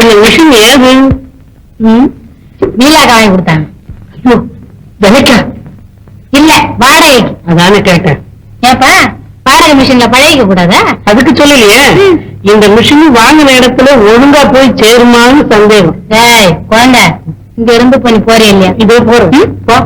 இந்த விஷயம் ஏது? ம், நீலாக்கா வாங்கி கொடுத்தாங்க. ஐயோ, விலைக்கா இல்ல வாடகைக்கு அதானே கேட்டேன். ஏப்பா வாடகை மிஷின்ல பழகிக்க கூடாதா? அதுக்கு சொல்லலையே. இந்த மிஷின் வாங்கின இடத்துல ஒழுங்கா போய் சேருமான்னு சந்தேகம். ஏய் குழந்தை இங்க இருந்து பண்ணி போறே இல்லையா? இதோ போறோம்? போ.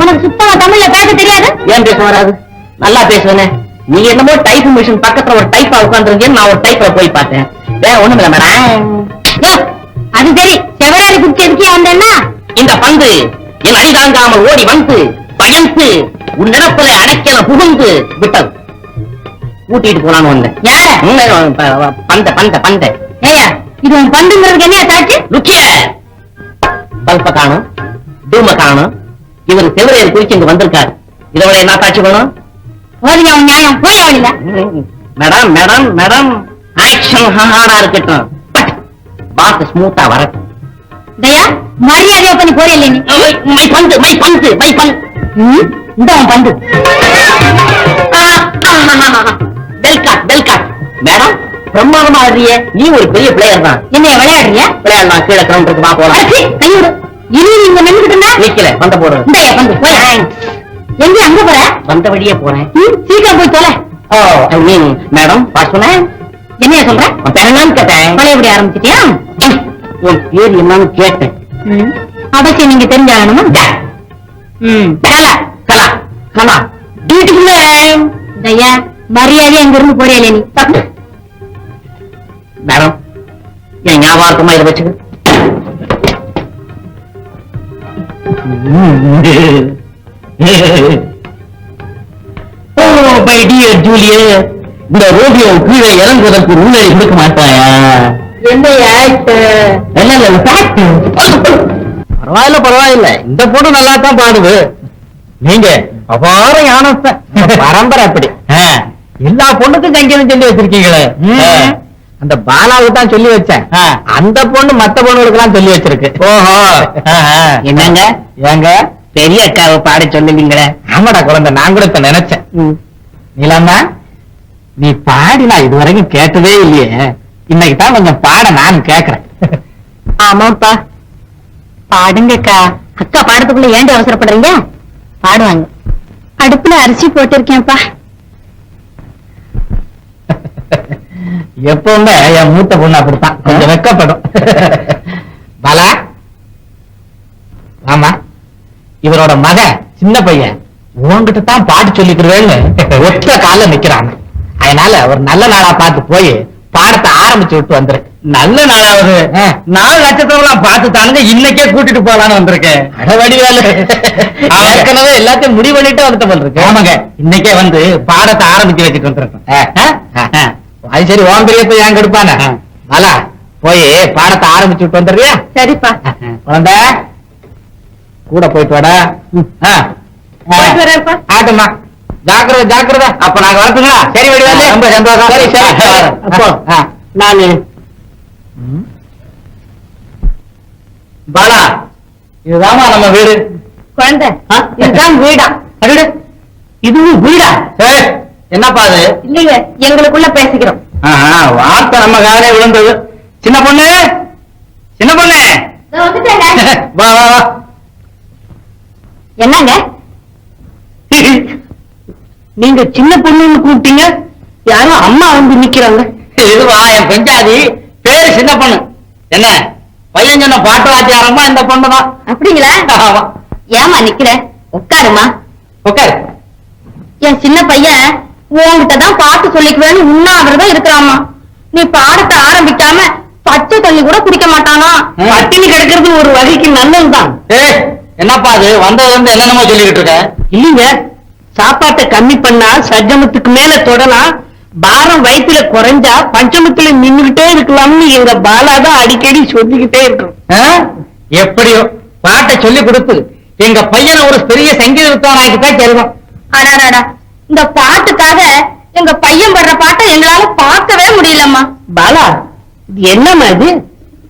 உனக்கு சுத்தமா தமிழ்ல பேச தெரியாது? ஏன் பேச வராது நல்லா பேசுவேனே. நீ என்னமோ டைப் மிஷின் பக்கத்துல ஒரு டைப்பா உட்காந்துருக்கேன் நான் ஒரு டைப்ல போய் பார்த்தேன். வேற ஒண்ணும் இல்ல மேடம் யோ, அது சரி. செவராரி குச்சி எதுக்கே வந்தேன்னா? இந்த பந்து என் அடிதாங்காமல் ஓடி வந்து பயந்து உன் நிரப்புல அடைக்கல புகுந்து விட்டது. ஊட்டிட்டு போலான்னு வந்தேன். யார? பந்த பந்த பந்த. இது உன் பந்துங்கிறதுக்கு என்ன சாட்சி லுக்கிய பல்ப காணும் இவர் செவரையர் குறிச்சு இங்க வந்திருக்காரு. இதோட என்ன காட்சி வேணும்? போதியா நியாயம் போய் வழியில மேடம் மேடம் மேடம். ஆக்ஷன் ஹார்டா இருக்கட்டும். பட் பாஸ் ஸ்மூத்தா வரட்டும் தயா மரியாதையா பண்ணி போறே இல்லை நீ மை பந்து மை பந்து மை பந்து இந்த உன் பந்து. பெல்காட் பெல்காட் மேடம் பிரம்மாதமா ஆடுறியே? நீ ஒரு பெரிய பிளேயர் தான் என்னைய விளையாடுறியா? விளையாடலாம் கீழே கிரவுண்டுக்கு வா போலாம். கையோடு இனி நீங்க நின்றுட்டு நிக்கல பந்த போடு. இந்தயா பந்து போய் எங்க அங்க போற? வந்த வழியே போறேன் சீக்கிரம் போய் தொலை. ஓ ஐ மீன் மேடம் பாஸ் சொன்னேன் என்னைய சொல்ற? என்னன்னு கேட்டேன். பழையபடி ஆரம்பிச்சிட்டியா? உன் பேர் என்னன்னு கேட்டேன். அவசியம் நீங்க தெரிஞ்சாகணுமா? கலா கலா கலா. பியூட்டிஃபுல் தயா மரியாதையா இங்க இருந்து போறே இல்லை நீ மேடம் என் ஞாபகமா இதை வச்சுக்க. ஓ மை டியர் ஜூலியட் இந்த ரோடியோ கீழே இறங்குவதற்கு உள்ள கொடுக்க மாட்டாயா. பரவாயில்ல பரவாயில்ல. இந்த பொண்ணு நல்லா தான் நீங்க அபார ஞானத்தை பரம்பரை அப்படி. எல்லா பொண்ணுக்கும் சங்கீதம் சொல்லி வச்சிருக்கீங்களே. அந்த பாலாவுக்கு தான் சொல்லி வச்சேன். அந்த பொண்ணு மத்த பொண்ணுகளுக்கு எல்லாம் சொல்லி வச்சிருக்கு. ஓஹோ. என்னங்க? ஏங்க? பெரிய அக்காவை பாட சொல்லுவீங்களே. ஆமாடா குழந்தை நான் கூட இப்ப நினைச்சேன். நீலாமா நீ பாடி நான் இதுவரைக்கும் கேட்டதே இல்லையே. இன்னைக்கு தான் கொஞ்சம் பாட நான் கேக்குறேன். ஆமாப்பா. பாடுங்கக்கா. அக்கா பாடத்துக்குள்ள ஏன்டி அவசரப்படுறீங்க? பாடுவாங்க. அடுப்புல அரிசி போட்டிருக்கேன்ப்பா. எப்பவுமே என் மூத்த பொண்ணு அப்படித்தான். கொஞ்சம் வெக்கப்படும். பாலா? ஆமா. இவரோட மகன் சின்ன பையன் உன்கிட்ட தான் பாட்டு சொல்லிக்கிறேன்னு ஒத்த கால நிக்கிறான் அதனால ஒரு நல்ல நாளா பார்த்து போய் பாடத்தை ஆரம்பிச்சு விட்டு வந்துரு நல்ல நாளாவது நாலு நட்சத்திரம் பார்த்து தானுங்க இன்னைக்கே கூட்டிட்டு போலான்னு வந்திருக்கேன். ஏற்கனவே எல்லாத்தையும் முடிவு பண்ணிட்டு வந்துட்டு இருக்கு. ஆமாங்க. இன்னைக்கே வந்து பாடத்தை ஆரம்பிச்சு வச்சுட்டு வந்திருக்கோம் அது சரி ஓம் பிரியத்தை ஏன் கெடுப்பானே? பாலா போய் பாடத்தை ஆரம்பிச்சு விட்டு வந்துடுறியா? சரிப்பா. குழந்தை கூட போயிட்டு வாடா. ஆட்டுமா ஜாக்கிரதை ஜாக்கிரதை. அப்ப நாங்க வரட்டுங்களா? சரி வடிவாலே ரொம்ப சந்தோஷம். சரி சரி. அப்போ நானு. பாலா இதுதாம்மா நம்ம வீடு. குழந்தை? இதுதான் வீடா. அடடே, இதுவும் வீடா? என்னப்பா அது? இல்லைங்க எங்களுக்குள்ள பேசிக்கிறோம். வார்த்தை நம்ம காலே விழுந்தது. சின்ன பொண்ணு? சின்ன பொண்ணு? வா வா வா. என்னங்க? நீங்க சின்ன பொண்ணுன்னு கூப்பிட்டீங்க யாரும் அம்மா வந்து நிக்கிறாங்க. இதுவா என் பெஞ்சாதி? பேரு சின்ன பொண்ணு. என்ன? பையன் சொன்ன பாட்டு வாத்தியாரம்மா இந்த பொண்ணு தான் அப்படிங்களா ஏமா நிக்கிற? உட்காருமா. உட்காரு. என் சின்ன பையன் உன்கிட்ட தான் பாட்டு சொல்லிக்குவேன்னு உண்ணாவிரதம் இருக்கிறாமா? நீ பாடத்தை ஆரம்பிக்காம பச்சை தண்ணி கூட குடிக்க மாட்டானா? பட்டினி கிடக்கிறது ஒரு வகைக்கு நல்லதுதான். என்னப்பா அது? வந்ததுல இருந்து என்னென்னமோ சொல்லிக்கிட்டு இருக்க? இல்லீங்க. சாப்பாட்டை கம்மி பண்ணா சஜமத்துக்கு மேல தொடலாம் பாரம் வயித்துல குறைஞ்சா பஞ்சமத்துல நின்னுகிட்டே இருக்கலாம்னு எங்க பாலா தான் அடிக்கடி சொல்லிக்கிட்டே இருக்கும்? எப்படியோ? பாட்டை சொல்லி கொடுத்து எங்க பையனை ஒரு பெரிய சங்கீத வித்வானாக்கித்தான் செல்வம் அடாடாடா இந்த பாட்டுக்காக எங்க பையன் படுற பாட்டை எங்களால பார்க்கவே முடியலம்மா. பாலா இது என்னம்மா இது?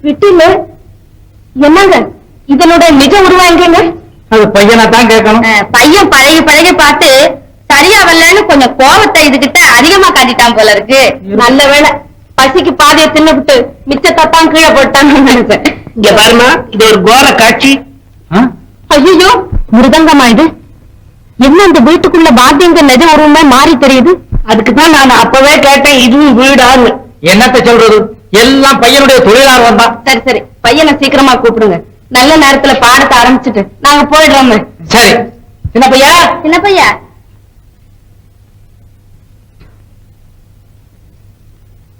விட்டுல என்னங்க இதனோட நிஜ உருவம் எங்கங்க அது பையனை தான் கேட்கணும். பையன் பழகி பழகி பார்த்து சரியா வரலன்னு கொஞ்சம் கோபத்தை இதுகிட்ட அதிகமா காட்டிட்டான் போல இருக்கு. நல்ல வேளை பசிக்கு பாதியை தின்னுபிட்டு மிச்சத்தான் கீழே போட்டான்னு நினைச்சேன். இங்க பாருமா இது ஒரு கோர காட்சி? ஐயோ மிருதங்கமா இது? என்ன இந்த வீட்டுக்குள்ள பாத்தியங்க நிஜ உருவமே மாறி தெரியுது? அதுக்கு தான் நான் அப்பவே கேட்டேன் இதுவும் வீடான்னு. என்னத்த சொல்றது? எல்லாம் பையனுடைய தொழிலாளர் தான். சரி சரி. பையனை சீக்கிரமா கூப்பிடுங்க. நல்ல நேரத்துல பாடத்தை ஆரம்பிச்சுட்டு நாங்க போயிடுறோம் சரி. சின்ன பையா? சின்ன பையா?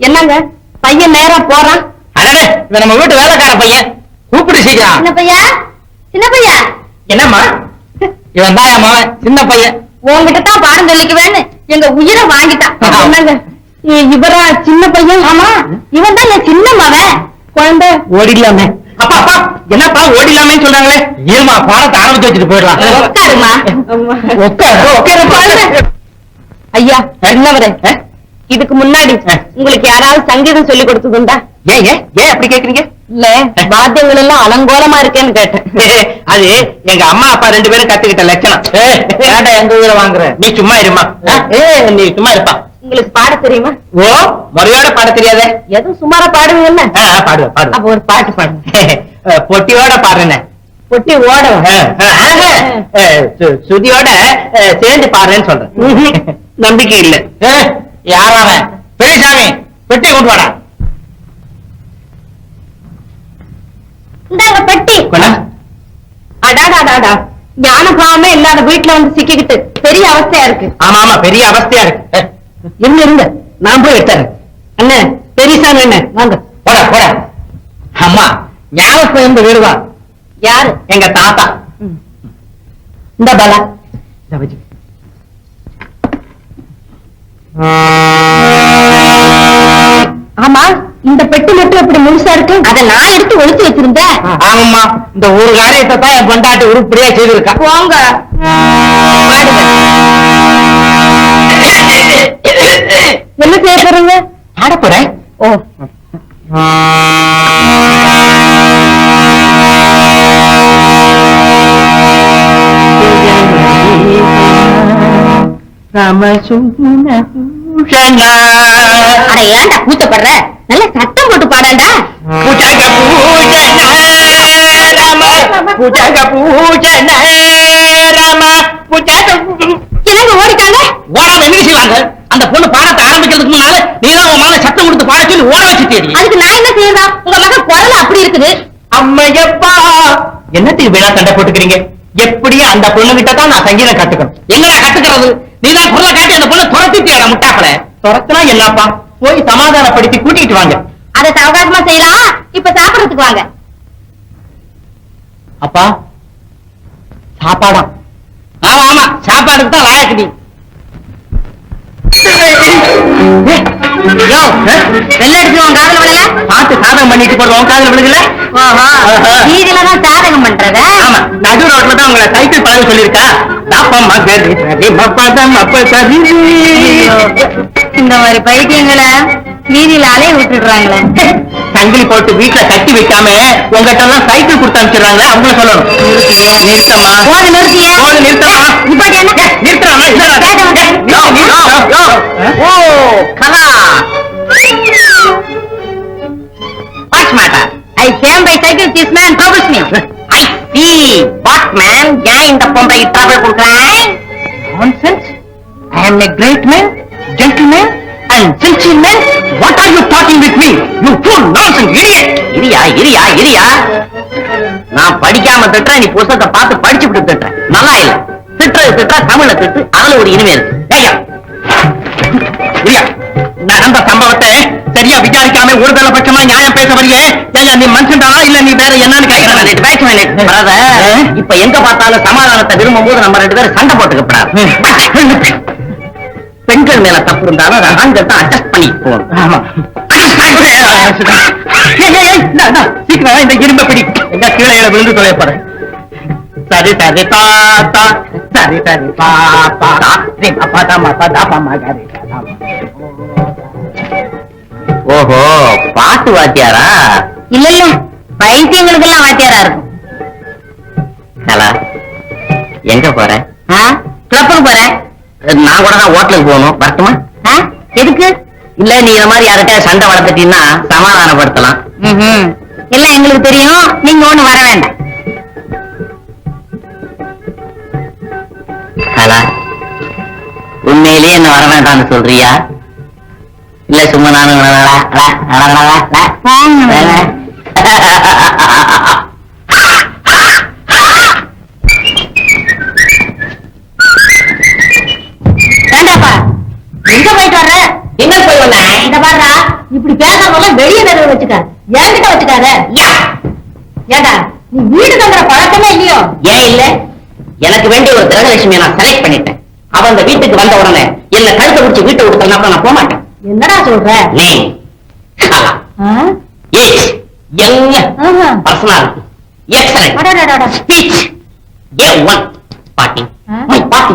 என்னங்க? பையன் நேரா போறான்? அடடே இவன் நம்ம வீட்டு வேலைக்கார பையன். கூப்பிட்டு சீக்கிரம். சின்ன பையா? சின்ன பையா? என்னம்மா? இவன் தான் என் மகன் சின்ன பையன். உங்ககிட்ட தான் பாடம் சொல்லிக்குவேன்னு எங்க உயிரை வாங்கிட்டான். இவரா சின்ன பையன்? ஆமா. இவன் தான் என் சின்ன மவன் குழந்தை. ஓடிடலாமே. அப்பா அப்பா என்னப்பா ஓடிலாமேன்னு சொல்றாங்களே? ஏமா பாடத்தை ஆரம்பிச்சு வச்சுட்டு போயிடலாம். உட்காருமா உட்காரு குழந்தை. ஐயா என்னவரே இதுக்கு முன்னாடி உங்களுக்கு யாராவது சங்கீதம் சொல்லி கொடுத்ததுண்டா? ஏன் ஏன்? ஏன் அப்படி கேக்குறீங்க? இல்ல வாத்தியங்கள் எல்லாம் அலங்கோலமா இருக்கேன்னு கேட்டேன். அது எங்க அம்மா அப்பா ரெண்டு பேரும் கத்துக்கிட்ட லட்சணம். எங்க ஊரை வாங்குற? நீ சும்மா இருமா. நீ சும்மா இருப்பா. உங்களுக்கு பாட தெரியுமா? ஓ முறையோட பாட தெரியாதே. எதுவும் சுமாரா பாடுவீங்கல்ல பாடுவேன் அப்ப பாடுவேன் ஒரு பாட்டு பாடுங்க. அஹ், பொட்டியோட பாடுறேன். பொட்டி ஓடும் சுதியோட சேர்ந்து பாடுறேன்னு சொல்றேன். நம்பிக்கை இல்ல. ஏய், யார் அவன்? பெரியசாமி பெட்டி கொண்டு வாடா. இந்தாங்க பெட்டி. அடாடாடாடா. ஞானபாவமே இல்லாத வீட்டுல வந்து சிக்கிக்கிட்டு பெரிய அவஸ்தையா இருக்கு. ஆமா ஆமா பெரிய அவஸ்தையா இருக்கு. இருங்க இருங்க? நான் போய் எடுத்துறேன். அண்ணே பெரியசாமி என்ன வாங்க. போடா போடா. அம்மா ஞாபகம் இருந்த வீடுதான் யாரு? எங்க தாத்தா. இந்த பலா. இதை. ஆமா இந்த பெட்டி மட்டும் எப்படி முழுசா இருக்கு? அத நான் எடுத்து ஒளிச்சு வச்சிருந்தேன் ஆமாம்மா இந்த ஒரு காரியத்தை தான் என் பொண்டாட்டி உருப்படியா செய்திருக்கா. போங்க. என்ன செய்ய போறீங்க? பாட போறேன். ஓ. அட ஏன்டா கூச்சப்படுற? நல்ல சத்தம் போட்டு பாடாண்டா பூஜக பூஜன ராம. பூஜக பூஜன ராம. பூஜக என்னங்க ஓடிட்டாங்க? ஓடாம எங்க செய்வாங்க? அந்த பொண்ணு பாடத்தை ஆரம்பிக்கிறதுக்கு முன்னால நீதான் உன் மகனை சத்தம் கொடுத்து பாட சொல்லி ஓட வச்சு தேடி. அதுக்கு நான் என்ன செய்யறதா? உங்க மகன் குரல் அப்படி இருக்குது. அம்மையப்பா என்னத்துக்கு வீணா சண்டை போட்டுக்கிறீங்க? எப்படியும் அந்த பொண்ணு கிட்ட தான் நான் சங்கீதம் கத்துக்கணும். எங்கடா கத்துக்கிறது? நீதான் குரலை காட்டி அந்த பொண்ணை துரத்திட்டியாடா முட்டாக்களை? துரத்துனா என்னப்பா? போய் சமாதானப்படுத்தி கூட்டிட்டு வாங்க. அதை சவகாசமா செய்யலாம் இப்ப சாப்பிடறதுக்கு வாங்க. அப்பா சாப்பாடாம் ஆமா ஆமா சாப்பாடுக்கு தான் லாயக்கு நீ. வெள்ள அடிச்சு உன் காதல விடல பார்த்து சாதகம் பண்ணிட்டு போறது உன் காதுல விழுகல. வீதியில தான் சாதகம் பண்றத? ஆமா. நடு ரோட்ல தான் உங்களை சைக்கிள் பழக சொல்லியிருக்கா? தாப்பம்மா சரி சரி மப்பதம் அப்ப சரி இந்த மாதிரி பைத்தியங்களை வீதியில அலைய விட்டுடுறாங்களே. சங்கிலி போட்டு வீட்டுல கட்டி வைக்காம உங்ககிட்ட எல்லாம் சைக்கிள் கொடுத்து அனுப்பிச்சிடுறாங்களே அவங்கள சொல்லணும். நிறுத்தமா போது நிறுத்திய போது நிறுத்தமா இப்படி என்ன? நிறுத்தமா ஓ Kala. What's matter I came by cycle this man troubles me I see what man ஏன் இந்த பொம்பளைக்கு trouble கொடுக்குறான் Nonsense. I am a great man, gentleman, and sincere man. What are you talking with me? You fool, nonsense, idiot! இரியா, இரியா, இரியா. நான் படிக்காம திட்டுறேன் நீ புஸ்தகத்தை பார்த்து படிச்சு விட்டு திட்டுறேன் நல்லா இல்ல திட்டுறது திட்டா தமிழ திட்டு அதுல ஒரு இனிமே இருக்கு நடந்த சம்பவத்தை சரியா விசாரிக்காம ஒரு பட்சமா நியாயம் பேச வழியே ஐயா நீ மனுஷன்டானா இல்ல நீ வேற என்னன்னு கேட்கிறேன் இப்ப எங்க பார்த்தாலும் சமாதானத்தை விரும்பும் போது நம்ம ரெண்டு பேரும் சண்டை போட்டுக்கப்படாது. பெண்கள் மேல தப்பு இருந்தாலும் அதை ஆண்கள் தான் அட்ஜஸ்ட் பண்ணி இந்தா, இந்தா, சீக்கிரம் இந்த இரும்ப பிடி. எங்க கீழே விழுந்து தொலைப்பாரு சரி சரி தாத்தா சரி சரி பாப்பா தாப்பா மாகாரி ஓஹோ. பாட்டு வாத்தியாரா? இல்ல இல்ல பைத்தியங்களுக்கு எல்லாம் வாத்தியாரா இருக்கும். கலா எங்க போற? கிளப்புக்கு போறேன் நான் கூட தான் ஹோட்டலுக்கு போகணும். வரட்டுமா? எதுக்கு? இல்ல நீ இந்த மாதிரி யார்கிட்ட சண்டை வளர்த்துட்டீங்கன்னா சமாதானப்படுத்தலாம். எல்லாம் எங்களுக்கு தெரியும். நீங்க ஒண்ணு வர வேண்டாம். கலா உண்மையிலேயே என்ன வர வேண்டாம்னு சொல்றியா? இல்ல சும்மா நானும் எங்க போயிட்டு வர்ற? எங்க போய் வந்தேன் இந்த இப்படி பேசுறவங்க வெளிய தெருவு வச்சுக்க என்கிட்ட வச்சுக்காத. ஏடா நீ வீடு தங்குற பழக்கமே இல்லையோ? ஏன் இல்ல? எனக்கு வேண்டிய ஒரு கிரகலட்சுமியை நான் செலக்ட் பண்ணிட்டேன். அவ அந்த வீட்டுக்கு வந்த உடனே என்ன கழுத்தை பிடிச்சி வீட்டை விட்டுனா நான் போக மாட்டேன் என்னடா சொல்ற? நீ. Young. Personality excellent. Speech A one பாட்டி? மை பாட்டி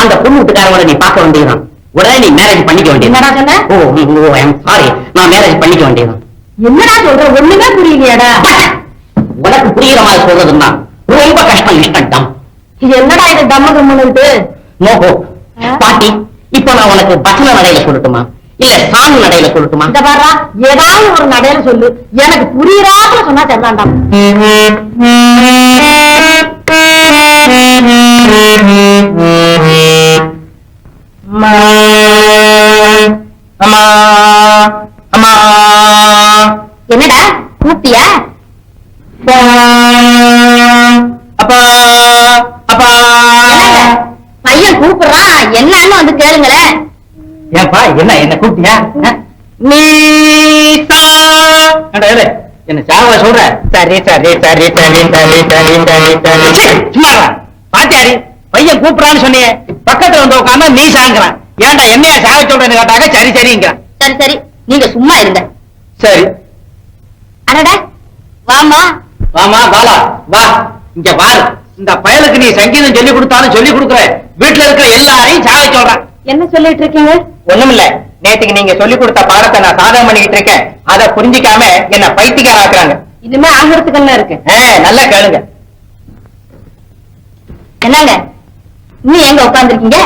அந்த பொண்ணு வீட்டுக்காரங்களை நீ பார்க்க வேண்டியதுதான். உடனே நீ மேரேஜ் பண்ணிக்க வேண்டியது? ஓ ஓ ஐ சாரி நான் மேரேஜ் பண்ணிக்க வேண்டியதுதான். என்னடா சொல்ற? ஒண்ணுமே புரியலையாடா. உனக்கு புரியுற மாதிரி சொல்றதுன்னா ரொம்ப கஷ்டம். இஷ்டம் இது என்னடா இது? தம்ம கம்முன்னு நோகோ? பாட்டி இப்போ நான் உனக்கு பசன நடையில சொல்லட்டுமா? இல்ல சாங் நடையில சொல்லட்டுமா? இந்த பாருடா ஏதாவது ஒரு நடையில சொல்லு. எனக்கு புரியறாப்புல சொன்னா சரிதான்டா அம்மா அம்மா அம்மா. என்னடா கூப்பிட்டியா அப்பா அப்பா? பையன் கூப்பிடுறான். என்னன்னு வந்து கேளுங்களேன். ஏன்பா என்ன என்ன கூப்பிட்டியா? என்ன சாவ சொல்ற? சரி சரி சரி சரி சரி சரி சரி சரி. சும்மா. பாத்தியாரி பையன் கூப்பிடான்னு சொன்னியே பக்கத்துல வந்து உட்கார்ந்தா நீ சாங்கிறான் ஏன்டா என்னையா சாவ சொல்றேன்னு கேட்டாக்க சரி சரிங்கிறான். சரி சரி நீங்க சும்மா இருங்க. சரி. அடடா வாமா வாமா பாலா வா இங்க பாரு இந்த பயலுக்கு நீ சங்கீதம் சொல்லி கொடுத்தாலும் சொல்லி கொடுக்குற. வீட்டுல இருக்கிற எல்லாரையும் சாவ சொல்றான் என்ன சொல்லிட்டு இருக்கீங்க? ஒண்ணுமில்ல. நேத்துக்கு நீங்க சொல்லி கொடுத்த பாடத்தை நான் சாதகம் பண்ணிக்கிட்டு இருக்கேன். அதை புரிஞ்சிக்காம என்ன பைத்தியக்கார ஆக்குறாங்க. இனிமே ஆகிறதுக்கு என்ன இருக்கு? நல்லா கேளுங்க. என்னங்க? நீ எங்க உட்கார்ந்திருக்கீங்க?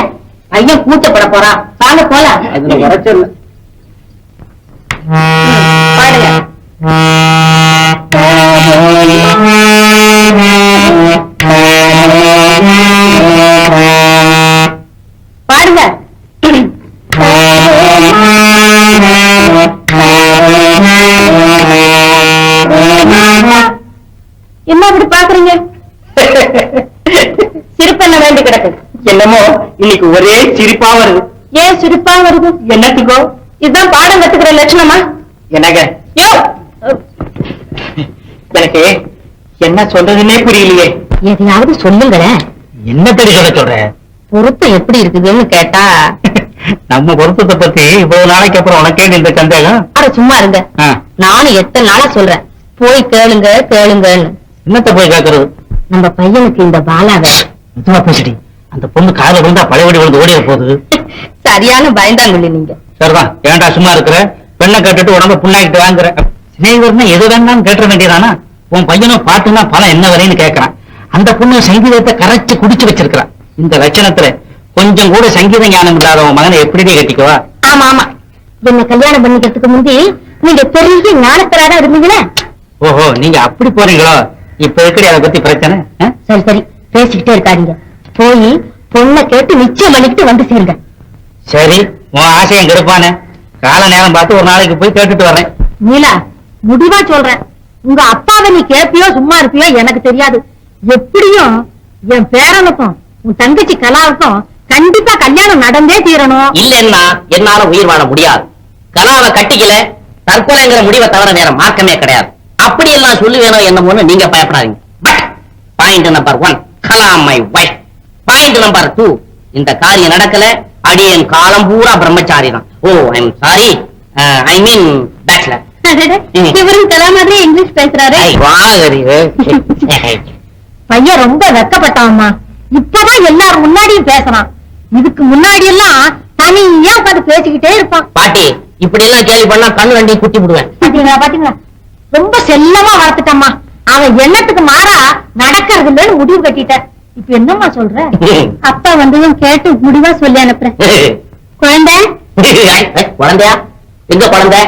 பையன் கூச்சப்பட போறான் வாங்க போலாம் பாடுங்க. இன்னைக்கு ஒரே சிரிப்பா வருது. ஏன் சிரிப்பா வருது? என்னத்துக்கோ? இதுதான் பாடம் கத்துக்கிற லட்சணமா? என்னங்க? எனக்கு என்ன சொல்றதுன்னே புரியலையே. எதையாவது சொல்லுங்களேன். என்ன தெரிய சொல்ல சொல்ற? பொருத்தம் எப்படி இருக்குதுன்னு கேட்டா. நம்ம பொருத்தத்தை பத்தி இவ்வளவு நாளைக்கு அப்புறம் உனக்கே இந்த சந்தேகம்? அட சும்மா இருங்க. நானும் எத்தனை நாளா சொல்றேன். போய் கேளுங்க கேளுங்கன்னு. என்னத்த போய் கேக்குறது? நம்ம பையனுக்கு இந்த பாலாவை பேசிடி. அந்த பொண்ணு கால விழுந்தா பழையபடி விழுந்து ஓடிய போகுது. சரியான பயந்தாங்குள்ளி நீங்க. சரிதான். ஏன்டா சும்மா இருக்கிற? பெண்ணை கட்டுட்டு உடம்ப புண்ணாக்கிட்டு வாங்குற. சிநேகர்னா எது வேண்டாம்னு கேட்ட வேண்டியதானா? உன் பையனும் பாட்டுனா பணம் என்ன வரைன்னு கேட்கறான் அந்த பொண்ணு சங்கீதத்தை கரைச்சு குடிச்சு வச்சிருக்கிறான் இந்த லட்சணத்துல கொஞ்சம் கூட சங்கீத ஞானம் இல்லாத உன் மகனை எப்படி கட்டிக்குவா? ஆமா ஆமா. என்ன கல்யாணம் பண்ணிக்கிறதுக்கு முந்தி நீங்க பெரிய ஞானத்தராதான் இருந்தீங்களே? ஓஹோ நீங்க அப்படி போறீங்களோ? இப்ப எப்படி அதை பத்தி பிரச்சனை? சரி சரி. பேசிக்கிட்டே இருக்காதீங்க. போய் பொண்ணை கேட்டு நிச்சயம் பண்ணிக்கிட்டு வந்து சேருங்க. சரி உன் ஆசையம் கெடுப்பானே. கால நேரம் பார்த்து ஒரு நாளைக்கு போய் கேட்டுட்டு வரேன் நீலா முடிவா சொல்றேன். உங்க அப்பாவை நீ கேப்பியோ சும்மா இருப்பியோ எனக்கு தெரியாது. எப்படியும் என் பேரனுக்கும் உன் தங்கச்சி கலாவுக்கும் கண்டிப்பா கல்யாணம் நடந்தே தீரணும். இல்லன்னா என்னால உயிர் வாழ முடியாது. கலாவை கட்டிக்கல தற்கொலைங்கிற முடிவை தவிர வேற மார்க்கமே கிடையாது. அப்படி எல்லாம் சொல்லுவேனோ என்னமோன்னு நீங்க பயப்படாதீங்க. But point number one Kalam my wife point number two இந்த காரியம் நடக்கல. அடியன் காலம் பூரா பிரம்மச்சாரி தான். ஓ I am sorry I mean bachelor இவரும் கலா மாதிரி இங்கிலீஷ் பேசுறாரு. பையன் ரொம்ப வெக்கப்பட்டான்மா. இப்பதான் எல்லாரும் முன்னாடியும் பேசுறான். இதுக்கு முன்னாடி எல்லாம் தனியா உட்காந்து பேசிக்கிட்டே இருப்பான். பாட்டி இப்படி எல்லாம் கேள்வி பண்ணா கண்ணு ரெண்டையும் குத்தி விடுவேன். பாத்தீங்களா பாத்தீங்களா? ரொம்ப செல்லமா வளர்த்துட்டம்மா அவன் எண்ணத்துக்கு மாறா நடக்கிறது இல்லைன்னு முடிவு கட்டிட்ட இப்ப என்னம்மா சொல்ற? அப்பா வந்ததும் கேட்டு முடிவா சொல்லி அனுப்புறேன். குழந்தை? குழந்தையா? எங்க குழந்தை?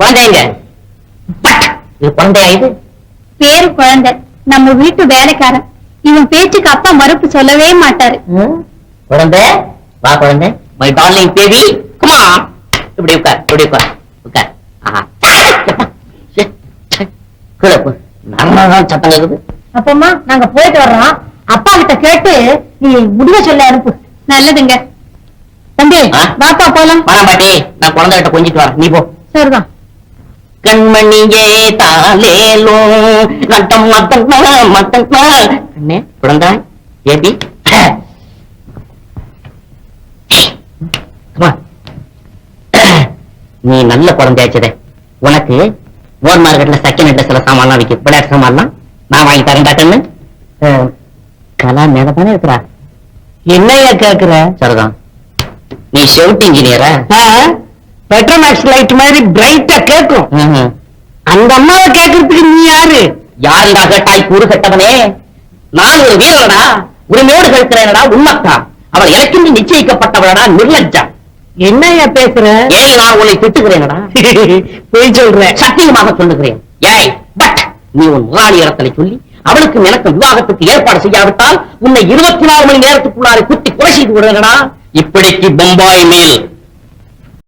குழந்தை எங்க? பட் இது குழந்தையா இது? பேரு குழந்தை. நம்ம வீட்டு வேலைக்காரன். இவன் பேச்சுக்கு அப்பா மறுப்பு சொல்லவே மாட்டாரு. குழந்தை? வா குழந்தை. மை டார்லிங் பேபி கமா இப்படி உட்கார் இப்படி உட்கார் உட்கார். ஆஹா. கீழே போ. நல்லதான் சத்தம் கேக்குது. அப்பம்மா நாங்க போயிட்டு வர்றோம். அப்பா கிட்ட கேட்டு நீ முடிவை சொல்லி அனுப்பு. நல்லதுங்க. தம்பி ஆ? வாப்பா போலாம். வரேன் பாட்டி. நான் குழந்தைகிட்ட கொஞ்சிட்டு வரேன். நீ போ. சரிதான். கண்மணியே தாலேலோ நட்டம் மத்தம் மத்தம் கண்ணே குழந்தை ஏபி. நீ நல்ல குழந்தையாச்சதே உனக்கு ஓர் மார்க்கெட்ல செகண்ட் ஹேண்ட்ல சில சாமான்லாம் விற்கும் விளையாட்டு சாமான்லாம் நான் வாங்கி தரேன்டா கண்ணு அஹ், கலா மேல தானே இருக்கிறா? என்னையா கேக்குற? சரிதான். நீ ஷெவுட் இன்ஜினியரா பெட்ரோமேக்ஸ் லைட் மாதிரி பிரைட்டா கேக்கும். அந்த அம்மாவை கேக்குறதுக்கு நீ யாரு? யாருடா கேட்டாய்? கூறு கட்டவனே. நான் ஒரு வீரனடா உரிமையோடு கேட்கிறேனடா உண்மைத்தான் அவள் எனக்கு நிச்சயிக்கப்பட்டவளடா நிர்லஜ்ஜா. என்னையா பேசுற? ஏன் நான் உன்னை திட்டுகிறேனடா? போய் சொல்றேன் சத்தியமாக சொல்லுகிறேன். ஏய் பட் நீ உன் முதலாளி இடத்துல சொல்லி அவளுக்கும் எனக்கு விவாகத்துக்கு ஏற்பாடு செய்யாவிட்டால் உன்னை இருபத்தி நாலு மணி நேரத்துக்குள்ளாரை குத்தி கொலை செய்து விடுவேனடா. இப்படிக்கு பொம்பாய் மேல்